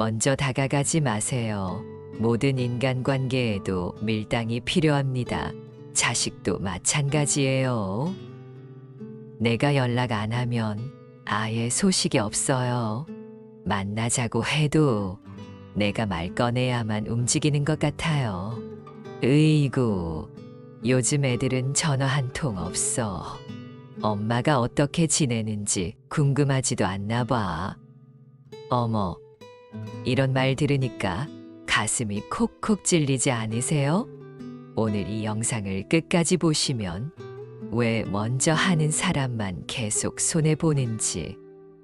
먼저 다가가지 마세요. 모든 인간관계에도 밀당이 필요합니다. 자식도 마찬가지예요. 내가 연락 안 하면 아예 소식이 없어요. 만나자고 해도 내가 말 꺼내야만 움직이는 것 같아요. 으이구, 요즘 애들은 전화 한 통 없어. 엄마가 어떻게 지내는지 궁금하지도 않나 봐. 어머, 이런 말 들으니까 가슴이 콕콕 찔리지 않으세요? 오늘 이 영상을 끝까지 보시면 왜 먼저 하는 사람만 계속 손해보는지,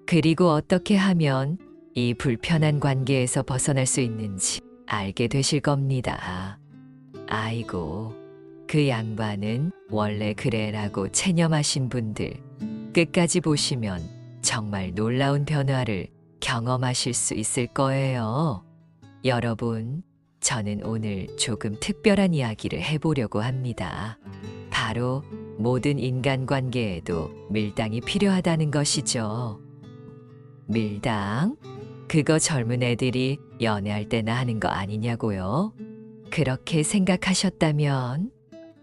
그리고 어떻게 하면 이 불편한 관계에서 벗어날 수 있는지 알게 되실 겁니다. 아이고, 그 양반은 원래 그래라고 체념하신 분들 끝까지 보시면 정말 놀라운 변화를 경험하실 수 있을 거예요. 여러분, 저는 오늘 조금 특별한 이야기를 해보려고 합니다. 바로 모든 인간관계에도 밀당이 필요하다는 것이죠. 밀당? 그거 젊은 애들이 연애할 때나 하는 거 아니냐고요? 그렇게 생각하셨다면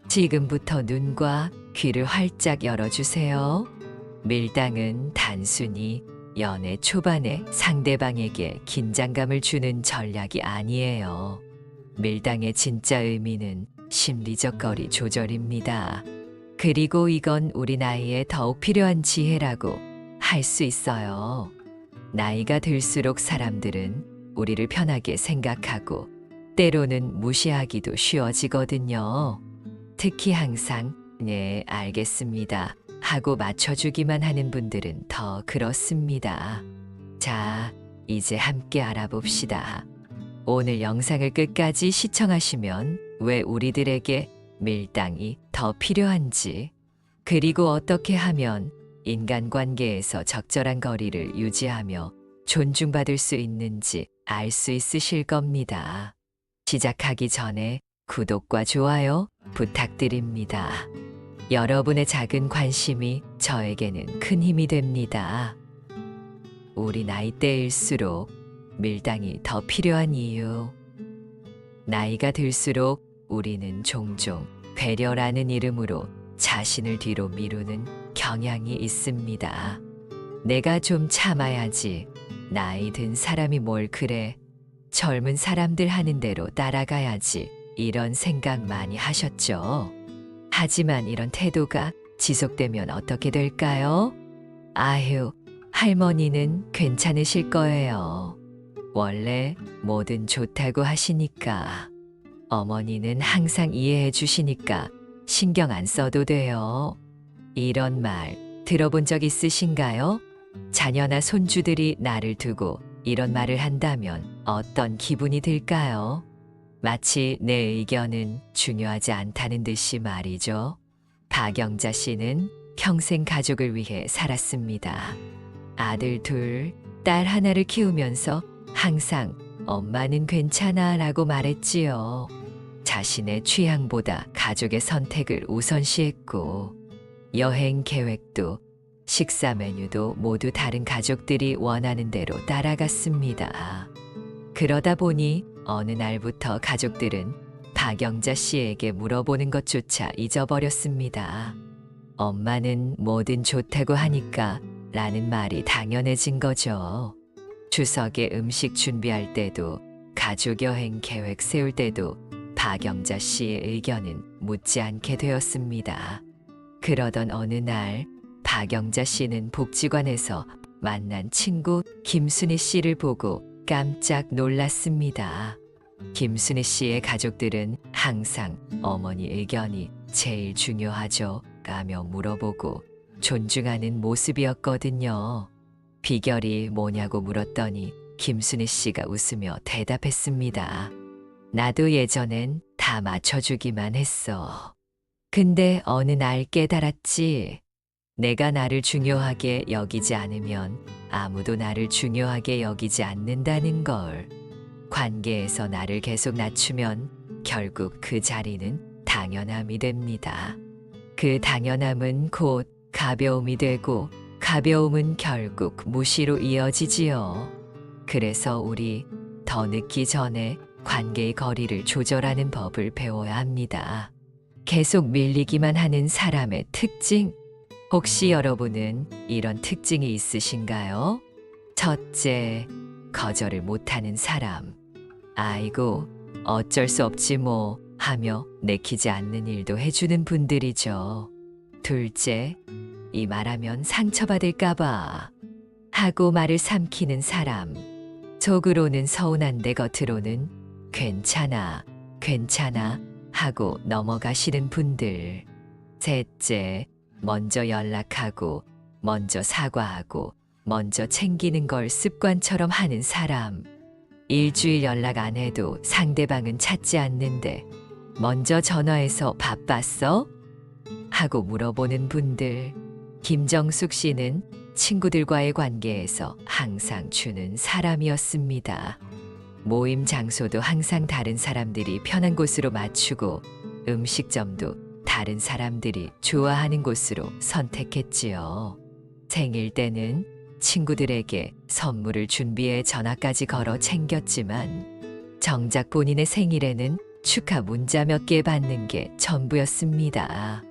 지금부터 눈과 귀를 활짝 열어주세요. 밀당은 단순히 연애 초반에 상대방에게 긴장감을 주는 전략이 아니에요. 밀당의 진짜 의미는 심리적 거리 조절입니다. 그리고 이건 우리 나이에 더욱 필요한 지혜라고 할 수 있어요. 나이가 들수록 사람들은 우리를 편하게 생각하고 때로는 무시하기도 쉬워지거든요. 특히 항상 네, 알겠습니다. 하고 맞춰주기만 하는 분들은 더 그렇습니다. 자, 이제 함께 알아봅시다. 오늘 영상을 끝까지 시청하시면 왜 우리들에게 밀당이 더 필요한지, 그리고 어떻게 하면 인간관계에서 적절한 거리를 유지하며 존중받을 수 있는지 알 수 있으실 겁니다. 시작하기 전에 구독과 좋아요 부탁드립니다. 여러분의 작은 관심이 저에게는 큰 힘이 됩니다. 우리 나이대일수록 밀당이 더 필요한 이유. 나이가 들수록 우리는 종종 배려라는 이름으로 자신을 뒤로 미루는 경향이 있습니다. 내가 좀 참아야지. 나이 든 사람이 뭘 그래. 젊은 사람들 하는 대로 따라가야지. 이런 생각 많이 하셨죠? 하지만 이런 태도가 지속되면 어떻게 될까요? 아휴, 할머니는 괜찮으실 거예요. 원래 뭐든 좋다고 하시니까. 어머니는 항상 이해해 주시니까 신경 안 써도 돼요. 이런 말 들어본 적 있으신가요? 자녀나 손주들이 나를 두고 이런 말을 한다면 어떤 기분이 들까요? 마치 내 의견은 중요하지 않다는 듯이 말이죠. 박영자 씨는 평생 가족을 위해 살았습니다. 아들 둘, 딸 하나를 키우면서 항상 엄마는 괜찮아 라고 말했지요. 자신의 취향보다 가족의 선택을 우선시했고, 여행 계획도 식사 메뉴도 모두 다른 가족들이 원하는 대로 따라갔습니다. 그러다 보니 어느 날부터 가족들은 박영자 씨에게 물어보는 것조차 잊어버렸습니다. 엄마는 뭐든 좋다고 하니까 라는 말이 당연해진 거죠. 추석에 음식 준비할 때도 가족 여행 계획 세울 때도 박영자 씨의 의견은 묻지 않게 되었습니다. 그러던 어느 날 박영자 씨는 복지관에서 만난 친구 김순희 씨를 보고 깜짝 놀랐습니다. 김순희 씨의 가족들은 항상 어머니 의견이 제일 중요하죠. 라며 물어보고 존중하는 모습이었거든요. 비결이 뭐냐고 물었더니 김순희 씨가 웃으며 대답했습니다. 나도 예전엔 다 맞춰주기만 했어. 근데 어느 날 깨달았지. 내가 나를 중요하게 여기지 않으면 아무도 나를 중요하게 여기지 않는다는 걸. 관계에서 나를 계속 낮추면 결국 그 자리는 당연함이 됩니다. 그 당연함은 곧 가벼움이 되고 가벼움은 결국 무시로 이어지지요. 그래서 우리 더 늦기 전에 관계의 거리를 조절하는 법을 배워야 합니다. 계속 밀리기만 하는 사람의 특징. 혹시 여러분은 이런 특징이 있으신가요? 첫째, 거절을 못하는 사람. 아이고, 어쩔 수 없지 뭐 하며 내키지 않는 일도 해주는 분들이죠. 둘째, 이 말하면 상처받을까봐 하고 말을 삼키는 사람. 속으로는 서운한데 겉으로는 괜찮아, 괜찮아 하고 넘어가시는 분들. 셋째, 먼저 연락하고, 먼저 사과하고, 먼저 챙기는 걸 습관처럼 하는 사람. 일주일 연락 안 해도 상대방은 찾지 않는데, 먼저 전화해서 바빴어? 하고 물어보는 분들. 김정숙 씨는 친구들과의 관계에서 항상 주는 사람이었습니다. 모임 장소도 항상 다른 사람들이 편한 곳으로 맞추고 음식점도 다른 사람들이 좋아하는 곳으로 선택했지요. 생일 때는 친구들에게 선물을 준비해 전화까지 걸어 챙겼지만 정작 본인의 생일에는 축하 문자 몇 개 받는 게 전부였습니다.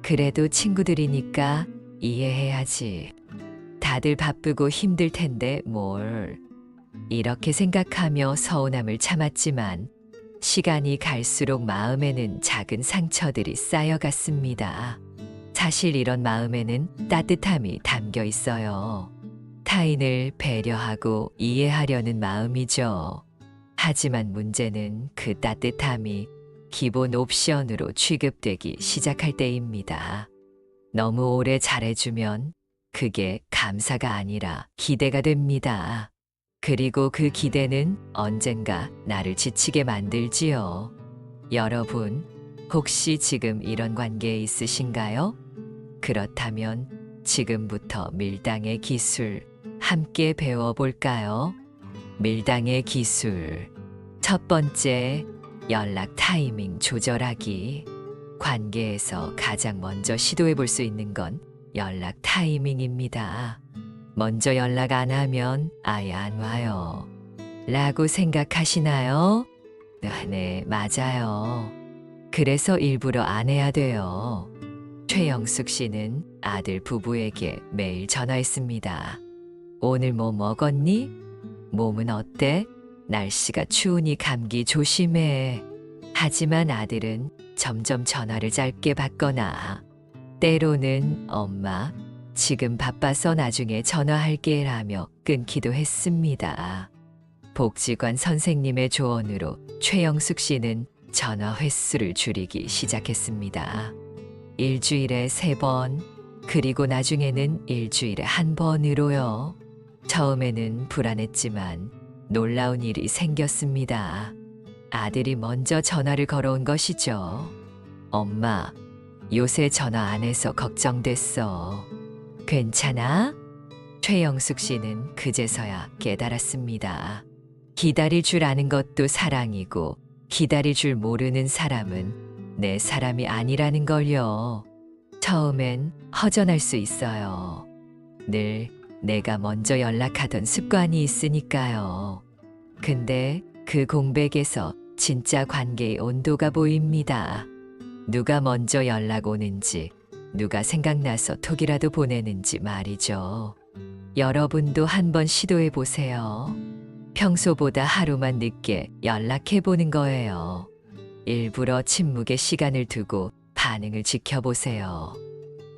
그래도 친구들이니까 이해해야지. 다들 바쁘고 힘들 텐데 뭘. 이렇게 생각하며 서운함을 참았지만 시간이 갈수록 마음에는 작은 상처들이 쌓여갔습니다. 사실 이런 마음에는 따뜻함이 담겨 있어요. 타인을 배려하고 이해하려는 마음이죠. 하지만 문제는 그 따뜻함이 기본 옵션으로 취급되기 시작할 때입니다. 너무 오래 잘해주면 그게 감사가 아니라 기대가 됩니다. 그리고 그 기대는 언젠가 나를 지치게 만들지요. 여러분, 혹시 지금 이런 관계에 있으신가요? 그렇다면 지금부터 밀당의 기술 함께 배워볼까요? 밀당의 기술. 첫 번째, 연락 타이밍 조절하기. 관계에서 가장 먼저 시도해 볼 수 있는 건 연락 타이밍입니다. 먼저 연락 안 하면 아예 안 와요. 라고 생각하시나요? 네, 맞아요. 그래서 일부러 안 해야 돼요. 최영숙 씨는 아들 부부에게 매일 전화했습니다. 오늘 뭐 먹었니? 몸은 어때? 날씨가 추우니 감기 조심해. 하지만 아들은 점점 전화를 짧게 받거나 때로는 엄마, 지금 바빠서 나중에 전화할게 라며 끊기도 했습니다. 복지관 선생님의 조언으로 최영숙 씨는 전화 횟수를 줄이기 시작했습니다. 일주일에 세 번, 그리고 나중에는 일주일에 한 번으로요. 처음에는 불안했지만 놀라운 일이 생겼습니다. 아들이 먼저 전화를 걸어온 것이죠. 엄마, 요새 전화 안 해서 걱정됐어. 괜찮아? 최영숙 씨는 그제서야 깨달았습니다. 기다릴 줄 아는 것도 사랑이고, 기다릴 줄 모르는 사람은 내 사람이 아니라는 걸요. 처음엔 허전할 수 있어요. 늘 내가 먼저 연락하던 습관이 있으니까요. 근데 그 공백에서 진짜 관계의 온도가 보입니다. 누가 먼저 연락 오는지, 누가 생각나서 톡이라도 보내는지 말이죠. 여러분도 한번 시도해 보세요. 평소보다 하루만 늦게 연락해 보는 거예요. 일부러 침묵의 시간을 두고 반응을 지켜보세요.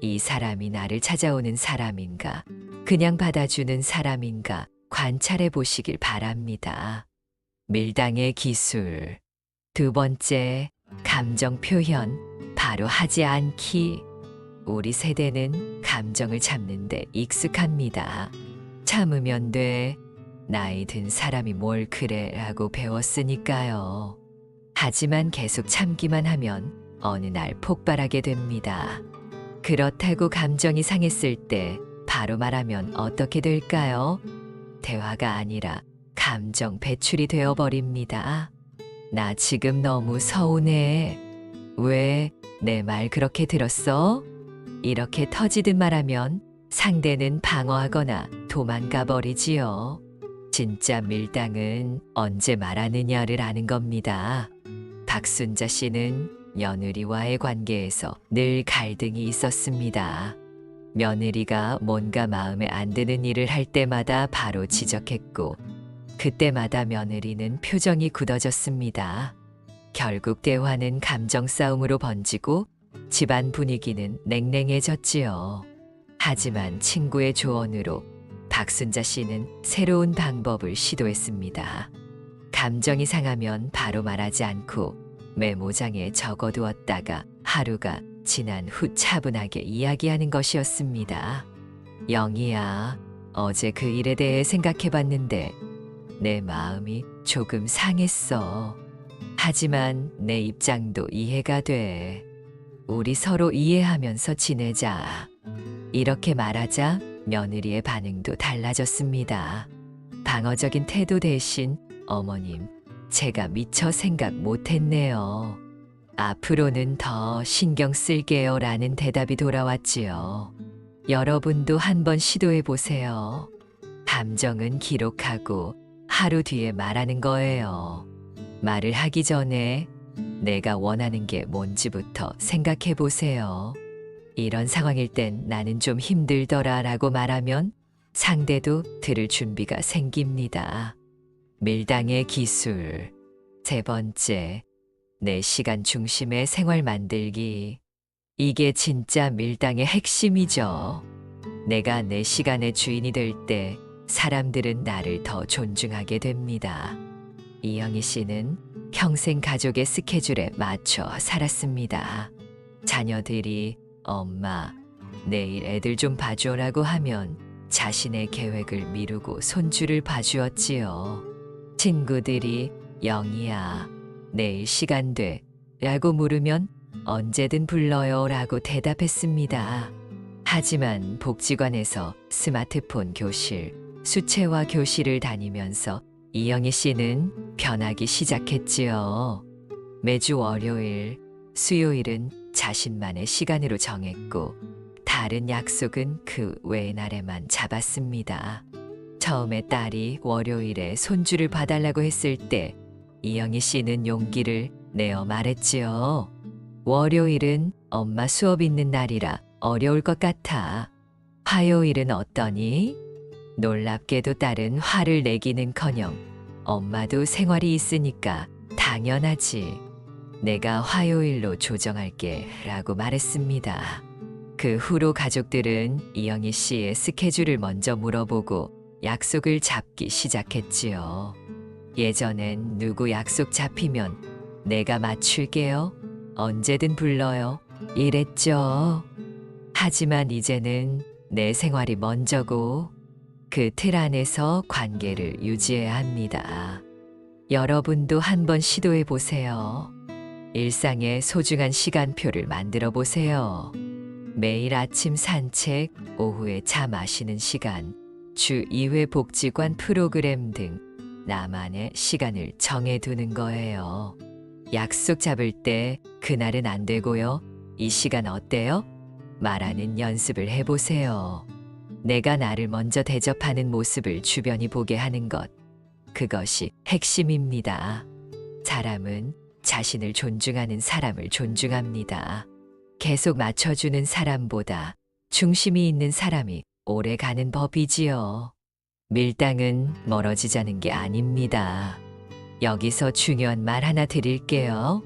이 사람이 나를 찾아오는 사람인가, 그냥 받아주는 사람인가 관찰해 보시길 바랍니다. 밀당의 기술. 두 번째, 감정 표현. 바로 하지 않기. 우리 세대는 감정을 참는데 익숙합니다. 참으면 돼. 나이 든 사람이 뭘 그래 라고 배웠으니까요. 하지만 계속 참기만 하면 어느 날 폭발하게 됩니다. 그렇다고 감정이 상했을 때 바로 말하면 어떻게 될까요? 대화가 아니라 감정 배출이 되어버립니다. 나 지금 너무 서운해. 왜 내 말 그렇게 들었어? 이렇게 터지듯 말하면 상대는 방어하거나 도망가 버리지요. 진짜 밀당은 언제 말하느냐를 아는 겁니다. 박순자 씨는 며느리와의 관계에서 늘 갈등이 있었습니다. 며느리가 뭔가 마음에 안 드는 일을 할 때마다 바로 지적했고, 그때마다 며느리는 표정이 굳어졌습니다. 결국 대화는 감정 싸움으로 번지고 집안 분위기는 냉랭해졌지요. 하지만 친구의 조언으로 박순자 씨는 새로운 방법을 시도했습니다. 감정이 상하면 바로 말하지 않고 메모장에 적어두었다가 하루가 지난 후 차분하게 이야기하는 것이었습니다. 영희야, 어제 그 일에 대해 생각해 봤는데 내 마음이 조금 상했어. 하지만 내 입장도 이해가 돼. 우리 서로 이해하면서 지내자. 이렇게 말하자 며느리의 반응도 달라졌습니다. 방어적인 태도 대신 어머님, 제가 미처 생각 못했네요. 앞으로는 더 신경 쓸게요 라는 대답이 돌아왔지요. 여러분도 한번 시도해 보세요. 감정은 기록하고 하루 뒤에 말하는 거예요. 말을 하기 전에 내가 원하는 게 뭔지부터 생각해 보세요. 이런 상황일 땐 나는 좀 힘들더라 라고 말하면 상대도 들을 준비가 생깁니다. 밀당의 기술. 세 번째, 내 시간 중심의 생활 만들기. 이게 진짜 밀당의 핵심이죠. 내가 내 시간의 주인이 될 때 사람들은 나를 더 존중하게 됩니다. 이영희 씨는 평생 가족의 스케줄에 맞춰 살았습니다. 자녀들이 엄마, 내일 애들 좀 봐줘라고 하면 자신의 계획을 미루고 손주를 봐주었지요. 친구들이 영희야, 내일 시간 돼. 라고 물으면 언제든 불러요 라고 대답했습니다. 하지만 복지관에서 스마트폰 교실, 수채화 교실을 다니면서 이영희 씨는 변하기 시작했지요. 매주 월요일, 수요일은 자신만의 시간으로 정했고, 다른 약속은 그 외의 날에만 잡았습니다. 처음에 딸이 월요일에 손주를 봐달라고 했을 때, 이영희 씨는 용기를 내어 말했지요. 월요일은 엄마 수업 있는 날이라 어려울 것 같아. 화요일은 어떠니? 놀랍게도 딸은 화를 내기는커녕 엄마도 생활이 있으니까 당연하지. 내가 화요일로 조정할게 라고 말했습니다. 그 후로 가족들은 이영희 씨의 스케줄을 먼저 물어보고 약속을 잡기 시작했지요. 예전엔 누구 약속 잡히면 내가 맞출게요. 언제든 불러요. 이랬죠. 하지만 이제는 내 생활이 먼저고 그 틀 안에서 관계를 유지해야 합니다. 여러분도 한번 시도해 보세요. 일상의 소중한 시간표를 만들어 보세요. 매일 아침 산책, 오후에 차 마시는 시간, 주 2회 복지관 프로그램 등 나만의 시간을 정해두는 거예요. 약속 잡을 때 그날은 안 되고요. 이 시간 어때요? 말하는 연습을 해보세요. 내가 나를 먼저 대접하는 모습을 주변이 보게 하는 것. 그것이 핵심입니다. 사람은 자신을 존중하는 사람을 존중합니다. 계속 맞춰주는 사람보다 중심이 있는 사람이 오래 가는 법이지요. 밀당은 멀어지자는 게 아닙니다. 여기서 중요한 말 하나 드릴게요.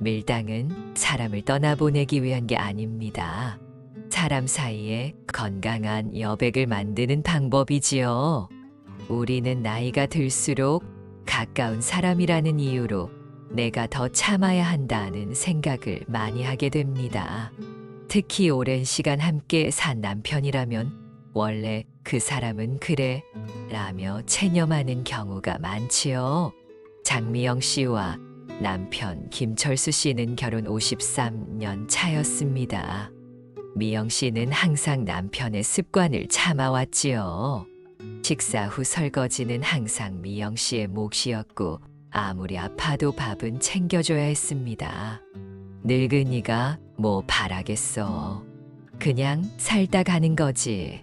밀당은 사람을 떠나보내기 위한 게 아닙니다. 사람 사이에 건강한 여백을 만드는 방법이지요. 우리는 나이가 들수록 가까운 사람이라는 이유로 내가 더 참아야 한다는 생각을 많이 하게 됩니다. 특히 오랜 시간 함께 산 남편이라면 원래 그 사람은 그래 라며 체념하는 경우가 많지요. 장미영 씨와 남편 김철수 씨는 결혼 53년 차였습니다. 미영 씨는 항상 남편의 습관을 참아왔지요. 식사 후 설거지는 항상 미영 씨의 몫이었고 아무리 아파도 밥은 챙겨줘야 했습니다. 늙은이가 뭐 바라겠어. 그냥 살다 가는 거지.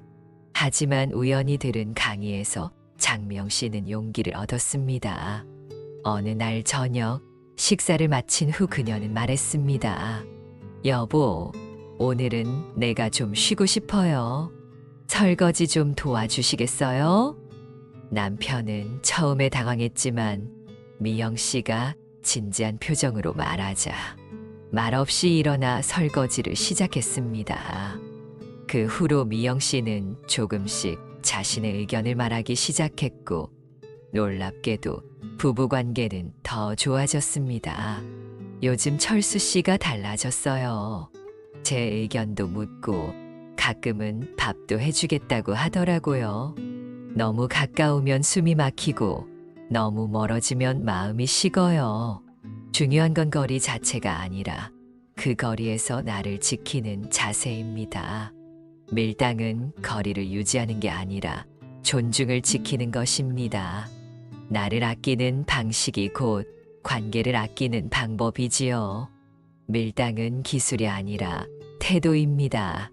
하지만 우연히 들은 강의에서 장명 씨는 용기를 얻었습니다. 어느 날 저녁 식사를 마친 후 그녀는 말했습니다. 여보, 오늘은 내가 좀 쉬고 싶어요. 설거지 좀 도와주시겠어요? 남편은 처음에 당황했지만 미영 씨가 진지한 표정으로 말하자 말없이 일어나 설거지를 시작했습니다. 그 후로 미영 씨는 조금씩 자신의 의견을 말하기 시작했고 놀랍게도 부부 관계는 더 좋아졌습니다. 요즘 철수 씨가 달라졌어요. 제 의견도 묻고 가끔은 밥도 해주겠다고 하더라고요. 너무 가까우면 숨이 막히고 너무 멀어지면 마음이 식어요. 중요한 건 거리 자체가 아니라 그 거리에서 나를 지키는 자세입니다. 밀당은 거리를 유지하는 게 아니라 존중을 지키는 것입니다. 나를 아끼는 방식이 곧 관계를 아끼는 방법이지요. 밀당은 기술이 아니라 태도입니다.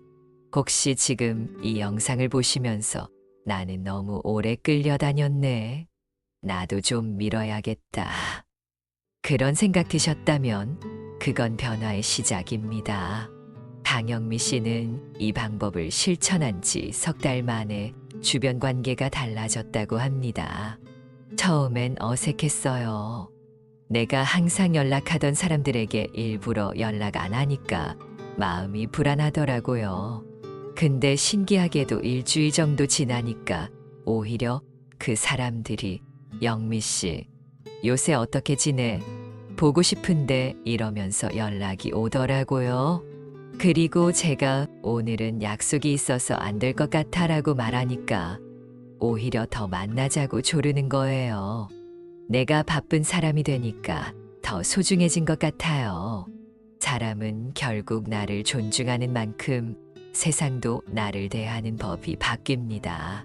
혹시 지금 이 영상을 보시면서 나는 너무 오래 끌려다녔네. 나도 좀 밀어야겠다. 그런 생각 드셨다면 그건 변화의 시작입니다. 강영미 씨는 이 방법을 실천한 지 석 달 만에 주변 관계가 달라졌다고 합니다. 처음엔 어색했어요. 내가 항상 연락하던 사람들에게 일부러 연락 안 하니까 마음이 불안하더라고요. 근데 신기하게도 일주일 정도 지나니까 오히려 그 사람들이 영미 씨, 요새 어떻게 지내? 보고 싶은데 이러면서 연락이 오더라고요. 그리고 제가 오늘은 약속이 있어서 안 될 것 같아라고 말하니까 오히려 더 만나자고 조르는 거예요. 내가 바쁜 사람이 되니까 더 소중해진 것 같아요. 사람은 결국 나를 존중하는 만큼 세상도 나를 대하는 법이 바뀝니다.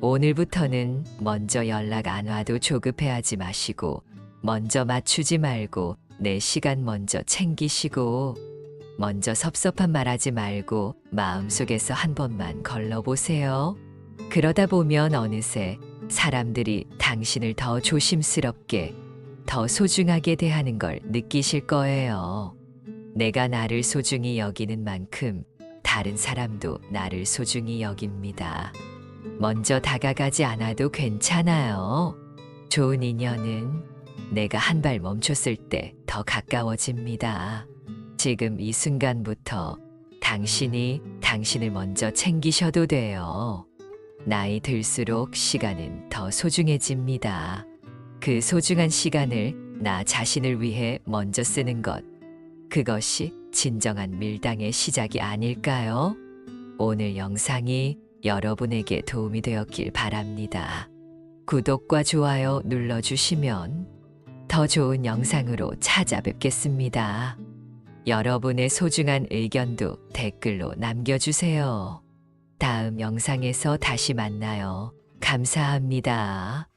오늘부터는 먼저 연락 안 와도 조급해하지 마시고 먼저 맞추지 말고 내 시간 먼저 챙기시고 먼저 섭섭한 말 하지 말고 마음속에서 한 번만 걸러보세요. 그러다 보면 어느새 사람들이 당신을 더 조심스럽게, 더 소중하게 대하는 걸 느끼실 거예요. 내가 나를 소중히 여기는 만큼 다른 사람도 나를 소중히 여깁니다. 먼저 다가가지 않아도 괜찮아요. 좋은 인연은 내가 한 발 멈췄을 때 더 가까워집니다. 지금 이 순간부터 당신이 당신을 먼저 챙기셔도 돼요. 나이 들수록 시간은 더 소중해집니다. 그 소중한 시간을 나 자신을 위해 먼저 쓰는 것. 그것이 진정한 밀당의 시작이 아닐까요? 오늘 영상이 여러분에게 도움이 되었길 바랍니다. 구독과 좋아요 눌러주시면 더 좋은 영상으로 찾아뵙겠습니다. 여러분의 소중한 의견도 댓글로 남겨주세요. 다음 영상에서 다시 만나요. 감사합니다.